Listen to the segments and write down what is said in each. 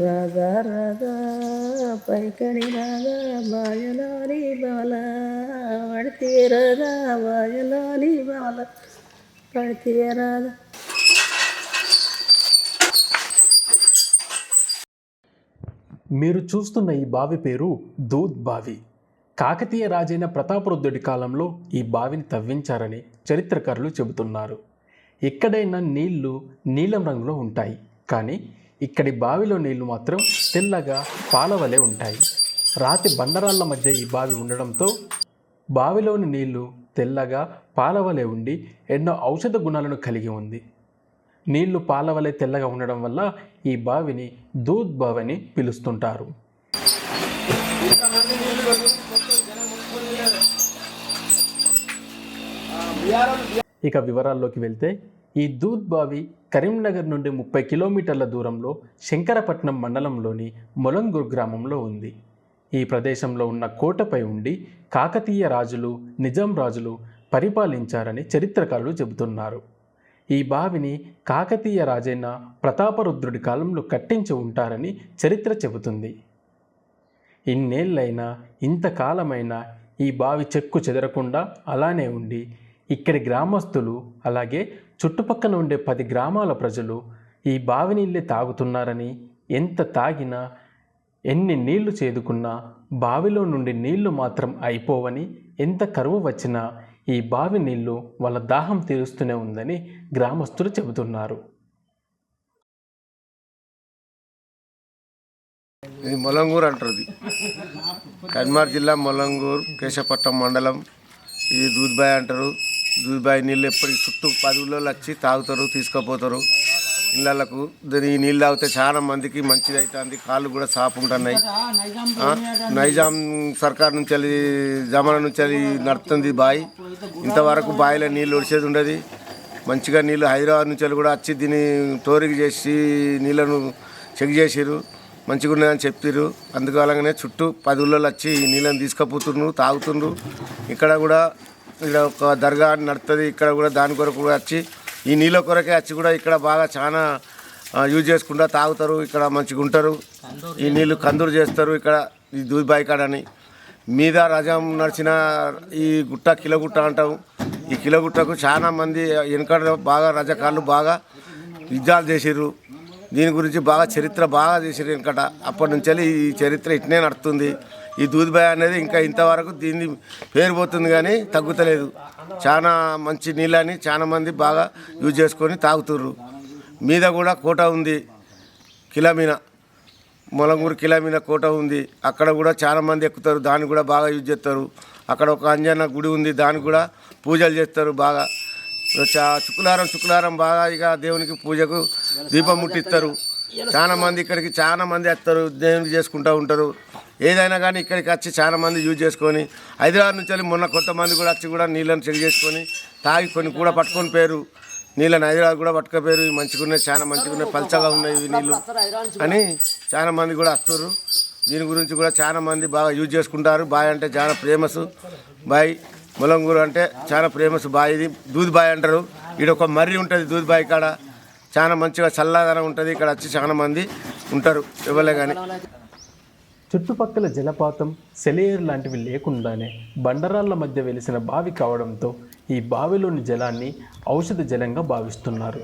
రాధా రాధా పైకడి రాధా బాయలాని బాల పడితే రాధా బాయలాని బాల పడితే రాధా. మీరు చూస్తున్న ఈ బావి పేరు దూద్ బావి. కాకతీయ రాజైన ప్రతాపరుద్ధుడి కాలంలో ఈ బావిని తవ్వించారని చరిత్రకారులు చెబుతున్నారు. ఎక్కడైనా నీళ్ళు నీలం రంగులో ఉంటాయి. కానీ ఇక్కడి బావిలో నీళ్ళు మాత్రం తెల్లగా పాలవలే ఉంటాయి. రాతి బండరాళ్ళ మధ్య ఈ బావి ఉండడంతో బావిలోని నీళ్ళు తెల్లగా పాలవలే ఉండి ఎన్నో ఔషధ గుణాలను కలిగి ఉంది. నీళ్ళు పాలవలే తెల్లగా ఉండడం వల్ల ఈ బావిని దూద్ బావి అని పిలుస్తుంటారు. ఇక వివరాల్లోకి వెళ్తే ఈ దూద్ బావి కరీంనగర్ నుండి ముప్పై కిలోమీటర్ల దూరంలో శంకరపట్నం మండలంలోని మొలంగూర్ గ్రామంలో ఉంది. ఈ ప్రదేశంలో ఉన్న కోటపై ఉండి కాకతీయ రాజులు నిజాం రాజులు పరిపాలించారని చరిత్రకారులు చెబుతున్నారు. ఈ బావిని కాకతీయ రాజైన ప్రతాపరుద్రుడి కాలంలో కట్టించి ఉంటారని చరిత్ర చెబుతుంది. ఇన్నేళ్ళైనా ఇంతకాలమైనా ఈ బావి చెక్కు చెదరకుండా అలానే ఉండి ఇక్కడి గ్రామస్తులు అలాగే చుట్టుపక్కన ఉండే పది గ్రామాల ప్రజలు ఈ బావి నీళ్ళే తాగుతున్నారని ఎంత తాగినా ఎన్ని నీళ్ళు చేదుకున్నా బావిలో నుండి నీళ్ళు మాత్రం అయిపోవని ఎంత కరువు వచ్చినా ఈ బావి నీళ్ళు వాళ్ళ దాహం తీరుస్తూనే ఉందని గ్రామస్తులు చెబుతున్నారు. ఇది మొలంగూరు అంటారు ఇది. కన్మార్ జిల్లా మొలంగూరు కేశపట్నం మండలం. ఇది దూద్బాయ్ అంటారు. దుబాయ్ నీళ్ళు ఎప్పటికీ చుట్టూ పది వచ్చి తాగుతారు తీసుకుపోతారు. ఇళ్ళకు ఈ నీళ్ళు తాగితే చాలా మందికి మంచిది అవుతుంది కాళ్ళు కూడా సాపు ఉంటున్నాయి నైజాం సర్కార్ నుంచి వెళ్ళి జమాన నుంచి వెళ్ళి నడుస్తుంది బావి ఇంతవరకు బావిలో నీళ్ళు ఒడిసేది ఉండదు. మంచిగా నీళ్ళు హైదరాబాద్ నుంచి వెళ్ళి కూడా వచ్చి దీన్ని టోరిక్ చేసి నీళ్ళను చెక్ చేసిర్రు. మంచిగా ఉన్నాయని చెప్పారు అందువల్లనే చుట్టూ పది ఊళ్ళో వచ్చి నీళ్ళని తీసుకుపోతున్నారు తాగుతుండ్రు. ఇక్కడ కూడా ఇక్కడ ఒక దర్గా నడుతుంది ఇక్కడ కూడా దాని కొరకు కూడా వచ్చి ఈ నీళ్ళ కొరకే వచ్చి కూడా ఇక్కడ బాగా చాలా యూజ్ చేసుకుంటా తాగుతారు. ఇక్కడ మంచిగా ఉంటారు. ఈ నీళ్ళు కందూరు చేస్తారు ఇక్కడ ఈ దూబాయి కాడని మీద రజం నడిచిన ఈ గుట్ట కిలోగుట్ట అంటాం ఈ కిలగుట్టకు చాలా మంది వెనకడ బాగా రజకాళ్ళు బాగా యుద్ధాలు చేసిర్రు. దీని గురించి బాగా చరిత్ర బాగా చేసిర్రు వెనకట. అప్పటి నుంచి ఈ చరిత్ర ఇట్నే నడుస్తుంది ఈ దూదిబాయ్ అనేది ఇంకా ఇంతవరకు దీన్ని పేరు పోతుంది కానీ తగ్గుతలేదు. చాలా మంచి నీళ్ళని చాలా మంది బాగా యూజ్ చేసుకొని తాగుతుర్రు. మీద కూడా కోట ఉంది. కిలమీన మొలంగూరు కిలమీన కోట ఉంది. అక్కడ కూడా చాలా మంది ఎక్కుతారు. దాన్ని కూడా బాగా యూజ్ చేస్తారు. అక్కడ ఒక అంజన్న గుడి ఉంది. దానికి కూడా పూజలు చేస్తారు బాగా. చా- శుక్రవారం శుక్రవారం బాగా ఇక దేవునికి పూజకు దీపం ముట్టిస్తారు. చాలా మంది ఇక్కడికి చాలా మంది వస్తారు దేవునికి చేసుకుంటూ ఉంటారు. ఏదైనా కానీ ఇక్కడికి వచ్చి చాలా మంది యూజ్ చేసుకొని హైదరాబాద్ నుంచి వెళ్ళి మొన్న కొంతమంది కూడా వచ్చి కూడా నీళ్ళని చెక్ చేసుకొని తాగి కొన్ని కూడా పట్టుకొని పోయారు. నీళ్ళని హైదరాబాద్ కూడా పట్టుకపోయారు. ఇవి మంచిగా ఉన్నాయి చాలా మంచిగా ఉన్నాయి పల్చగా ఉన్నాయి ఇవి నీళ్ళు అని చాలా మంది కూడా వస్తారు. దీని గురించి కూడా చాలా మంది బాగా యూజ్ చేసుకుంటారు. బాయ్ అంటే చాలా ఫేమస్ బాయ్ ములంగూరు అంటే చాలా ఫేమస్ బాయ్ ఇది. దూద్ బాయ్ అంటారు. ఇక్కడ ఒక మర్రి ఉంటుంది దూద్ బాయ్ కాడ. చాలా మంచిగా చల్లదనం ఉంటుంది. ఇక్కడ వచ్చి చాలా మంది ఉంటారు. ఇవ్వలే కానీ చుట్టుపక్కల జలపాతం సెలయేరు లాంటివి లేకుండానే బండరాళ్ళ మధ్య వెలిసిన బావి కావడంతో ఈ బావిలోని జలాన్ని ఔషధ జలంగా భావిస్తున్నారు.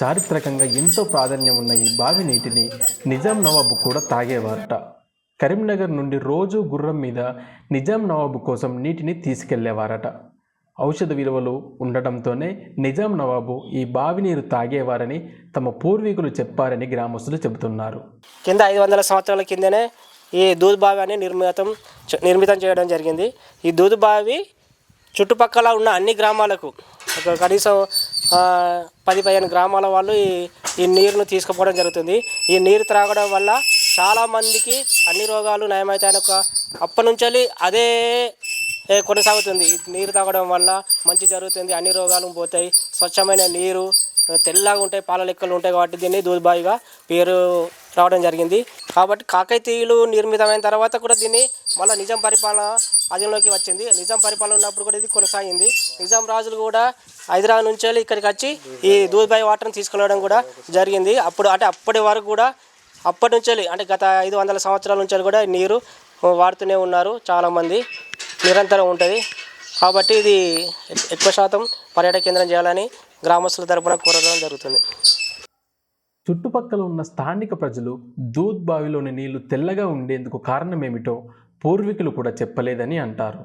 చారిత్రకంగా ఎంతో ప్రాధాన్యం ఉన్న ఈ బావి నీటిని నిజాం నవాబు కూడా తాగేవారట. కరీంనగర్ నుండి రోజు గుర్రం మీద నిజాం నవాబు కోసం నీటిని తీసుకెళ్ళేవారట. ఔషధ విలువలు ఉండటంతోనే నిజాం నవాబు ఈ బావి నీరు తాగేవారని తమ పూర్వీకులు చెప్పారని గ్రామస్తులు చెబుతున్నారు. కింద ఐదు వందల సంవత్సరాల కిందనే ఈ దూద్ బావి అని నిర్మితం నిర్మితం చేయడం జరిగింది. ఈ దూద్ బావి చుట్టుపక్కల ఉన్న అన్ని గ్రామాలకు ఒక కనీసం పది పదిహేను గ్రామాల వాళ్ళు ఈ ఈ నీరును తీసుకుపోవడం జరుగుతుంది. ఈ నీరు త్రాగడం వల్ల చాలామందికి అన్ని రోగాలు నయమవుతాయని ఒక అప్పటి నుంచి అదే కొనసాగుతుంది. నీరు తాగడం వల్ల మంచి జరుగుతుంది. అన్ని రోగాలు పోతాయి. స్వచ్ఛమైన నీరు తెల్లగా ఉంటాయి పాల లెక్కలు ఉంటాయి కాబట్టి దీన్ని దూద్బాయిగా పేరు రావడం జరిగింది. కాబట్టి కాకతీయులు నిర్మితమైన తర్వాత కూడా దీన్ని మళ్ళీ నిజాం పరిపాలన అధీనంలోకి వచ్చింది. నిజాం పరిపాలన ఉన్నప్పుడు కూడా ఇది కొనసాగింది. నిజాం రాజులు కూడా హైదరాబాద్ నుంచి వెళ్ళి ఇక్కడికి వచ్చి ఈ దూద్బాయి వాటర్ని తీసుకెళ్ళడం కూడా జరిగింది. అప్పుడు అంటే అప్పటి వరకు కూడా అప్పటి నుంచి అంటే గత ఐదు వందల సంవత్సరాల నుంచి కూడా నీరు వాడుతూనే ఉన్నారు చాలామంది. నిరంతరం ఉంటుంది. కాబట్టి ఇది ఎక్కువ శాతం పర్యాటక కేంద్రం చేయాలని గ్రామస్తుల తరపున కోరడం జరుగుతుంది. చుట్టుపక్కల ఉన్న స్థానిక ప్రజలు దూద్ బావిలోని నీళ్ళు తెల్లగా ఉండేందుకు కారణమేమిటో పూర్వీకులు కూడా చెప్పలేదని అంటారు.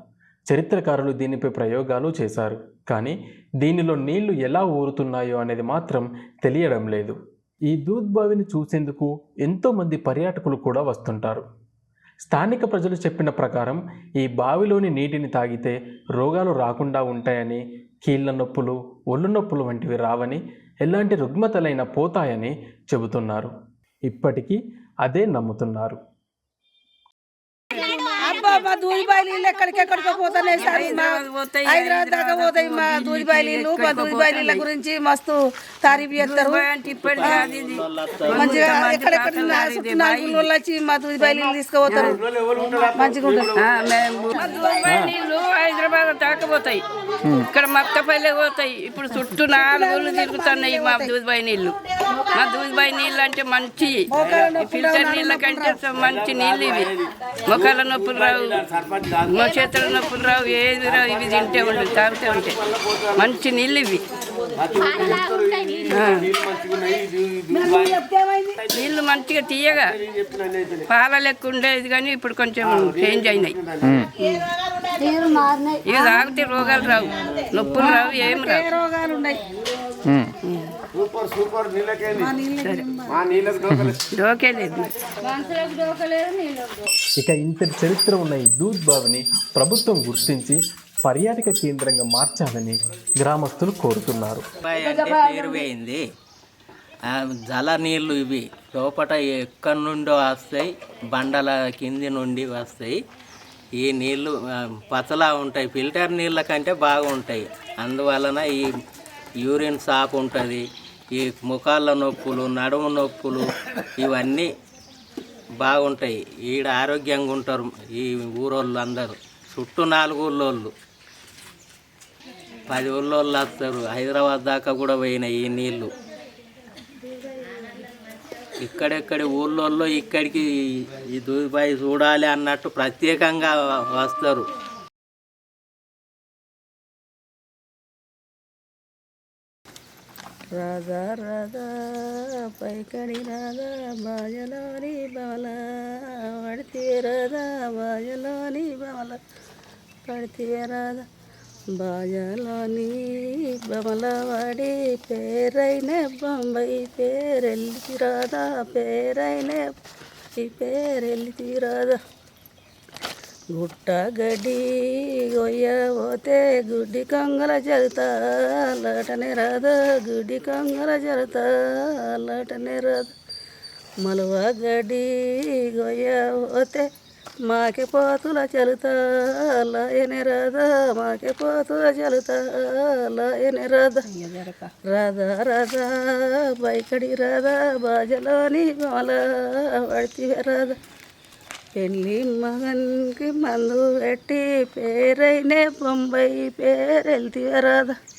చరిత్రకారులు దీనిపై ప్రయోగాలు చేశారు. కానీ దీనిలో నీళ్ళు ఎలా ఊరుతున్నాయో అనేది మాత్రం తెలియడం లేదు. ఈ దూద్ బావిని చూసేందుకు ఎంతోమంది పర్యాటకులు కూడా వస్తుంటారు. స్థానిక ప్రజలు చెప్పిన ప్రకారం ఈ బావిలోని నీటిని తాగితే రోగాలు రాకుండా ఉంటాయని కీళ్ళ నొప్పులు ఒళ్ళు నొప్పులు వంటివి రావని ఎలాంటి రుగ్మతలైన పోతాయని చెబుతున్నారు. ఇప్పటికీ అదే నమ్ముతున్నారు. మా దూదిబాయి నీళ్ళు ఎక్కడికెక్కడికో పోతున్నాయి సార్ మా హైదరాబాద్ దాకా పోతాయి మా దూదిబాయి నీళ్ళు మా దూదిబాయి నీళ్ళ గురించి మస్తు తారీఫ్ చేస్తారు. మంచిగా ఎక్కడెక్కడ నాలుగు రోజులు వచ్చి మా దూదిబాయి నీళ్ళు తీసుకుపోతారు. మంచిగా నీళ్ళు హైదరాబాద్ దాకా పోతాయి. ఇక్కడ మక్కపల్లి పోతాయి. ఇప్పుడు చుట్టూ నాలుగు ఊళ్ళు తిరుగుతున్నాయి మా దూదిబాయి నీళ్ళు మా దూదిబాయి నీళ్ళు అంటే మంచి ఫిల్టర్ నీళ్ళ కంటే మంచి నీళ్ళు ఇవి. మొక్కల నొప్పులు రావు. మా చేతుల నొప్పులు రావు ఏది రావు ఇవి తింటే ఉండు తాగితే ఉంటే. మంచి నీళ్ళు ఇవి. నీళ్ళు. మంచిగా తీయగా. పాల లెక్క ఉండేది కానీ ఇప్పుడు కొంచెం చేంజ్ అయినాయి. ఇవి తాగితే రోగాలు రావు. నొప్పులు రావు ఏం రావు. రోగాలు ఉన్నాయి సూపర్ సూపర్ నీళ్ళకేంది మా నీళ్ళకి ఇక ఇంతటి చరిత్ర ఉన్న ఈ దూద్ బావిని ప్రభుత్వం గుర్తించి పర్యాటక కేంద్రంగా మార్చాలని గ్రామస్తులు కోరుతున్నారు. జల నీళ్ళు ఇవి. లోపల ఎక్కడి నుండో వస్తాయి బండల కింది నుండి వస్తాయి. ఈ నీళ్ళు పతలా ఉంటాయి. ఫిల్టర్ నీళ్ళ కంటే బాగుంటాయి. అందువలన ఈ యూరిన్ సాప్ ఉంటుంది. ఈ ముఖాల నొప్పులు నడుము నొప్పులు ఇవన్నీ బాగుంటాయి. ఈడ ఆరోగ్యంగా ఉంటారు ఈ ఊరోళ్ళు అందరూ. చుట్టూ నాలుగు ఊళ్ళోళ్ళు. పది ఊళ్ళోళ్ళు వస్తారు. హైదరాబాద్ దాకా కూడా పోయినాయి ఈ నీళ్ళు ఇక్కడెక్కడి ఊళ్ళోళ్ళు ఇక్కడికి ఈ దుబాయ్ చూడాలి అన్నట్టు ప్రత్యేకంగా వస్తారు. రాధా రాధా పైకడి రాధా బాజలోని బవల పడితే రాధా బాజలోని బవల పడితే రాధా బాజలోని బమల వాడి పేరైన బొంబై పేరెల్లి రాధా పేరైన ఈ రాధా. గుట్ట గడ్డి గొయ్య గుడ్డి కొంగల జరుతా లటనే రాదా గుడ్డి కొంగల జరుతా లటనే రాదా మలువ గడ్డి గొయ్యబోతే మాకే పోతుల చలుతా లాయనే రాదా మాకే పోతుల చలుతా లాయనే రాదా రాధా రాధా బైకడి రాధా బాజలోని మాల పడితే రాధా పెళ్ళి మగన్కి మందు పెట్టి పేరైనే బొంబాయి పేరెళ్తీ రాదా